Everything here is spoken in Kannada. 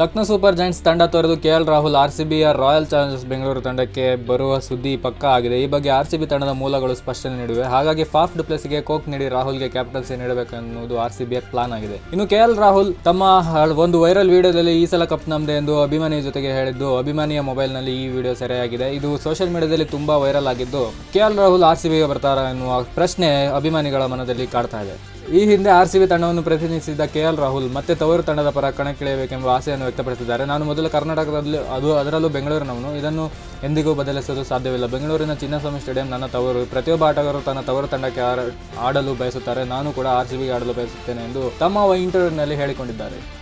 ಲಕ್ನೋ ಸೂಪರ್ ಜೈಂಟ್ಸ್ ತಂಡ ತೊರೆದು K L Rahul, R C ಬಿಯ royal challengers Bengaluru ತಂಡಕ್ಕೆ ಬರುವ ಸುದ್ದಿ ಪಕ್ಕಾ ಆಗಿದೆ. ಈ ಬಗ್ಗೆ ಆರ್ ಸಿ ಬಿ ತಂಡದ ಮೂಲಗಳು ಸ್ಪಷ್ಟನೆ ನೀಡಿವೆ. ಹಾಗಾಗಿ ಫಾಫ್ ಡುಪ್ಲೆಸ್ಗೆ ಕೋಕ್ ನೀಡಿ ರಾಹುಲ್ಗೆ ಕ್ಯಾಪ್ಟನ್ಸಿ ನೀಡಬೇಕೆನ್ನುವುದು ಆರ್ಸಿಬಿಯ ಪ್ಲಾನ್ ಆಗಿದೆ. ಇನ್ನು ಕೆ ಎಲ್ ರಾಹುಲ್ ತಮ್ಮ ಒಂದು ವೈರಲ್ ವಿಡಿಯೋದಲ್ಲಿ ಈ ಸಲ ಕಪ್ ನಮ್ದೆ ಎಂದು ಅಭಿಮಾನಿಯ ಜೊತೆಗೆ ಹೇಳಿದ್ದು, ಅಭಿಮಾನಿಯ ಮೊಬೈಲ್ನಲ್ಲಿ ಈ ವಿಡಿಯೋ ಸೆರೆಯಾಗಿದೆ. ಇದು ಸೋಷಿಯಲ್ ಮೀಡಿಯಾದಲ್ಲಿ ತುಂಬಾ ವೈರಲ್ ಆಗಿದ್ದು, K L Rahul R C ಬಿಗೆ ಬರ್ತಾರಾ ಎನ್ನುವ ಪ್ರಶ್ನೆ ಅಭಿಮಾನಿಗಳ ಮನದಲ್ಲಿ ಕಾಡ್ತಾ ಇದೆ. ಈ ಹಿಂದೆ ಆರ್ ಸಿ ಬಿ ತಂಡವನ್ನು ಪ್ರತಿನಿಧಿಸಿದ್ದ ಕೆ ಎಲ್ ರಾಹುಲ್ ಮತ್ತೆ ತವರು ತಂಡದ ಪರ ಕಣಕ್ಕಿಳಿಯಬೇಕೆಂಬ ಆಸೆಯನ್ನು ವ್ಯಕ್ತಪಡಿಸಿದ್ದಾರೆ. ನಾನು ಮೊದಲು ಕರ್ನಾಟಕದಲ್ಲಿ, ಅದು ಅದರಲ್ಲೂ ಬೆಂಗಳೂರಿನವನು. ಇದನ್ನು ಎಂದಿಗೂ ಬದಲಿಸಲು ಸಾಧ್ಯವಿಲ್ಲ. ಬೆಂಗಳೂರಿನ ಚಿನ್ನಸ್ವಾಮಿ ಸ್ಟೇಡಿಯಂ ನನ್ನ ತವರು, ಪ್ರತಿಯೊಬ್ಬ ಆಟಗಾರರು ತನ್ನ ತವರು ತಂಡಕ್ಕೆ ಆಡಲು ಬಯಸುತ್ತಾರೆ. ನಾನು ಕೂಡ ಆರ್ ಸಿ ಬಿಗೆ ಆಡಲು ಬಯಸುತ್ತೇನೆ ಎಂದು ತಮ್ಮ ಇಂಟರ್ವ್ಯೂನಲ್ಲಿ ಹೇಳಿಕೊಂಡಿದ್ದಾರೆ.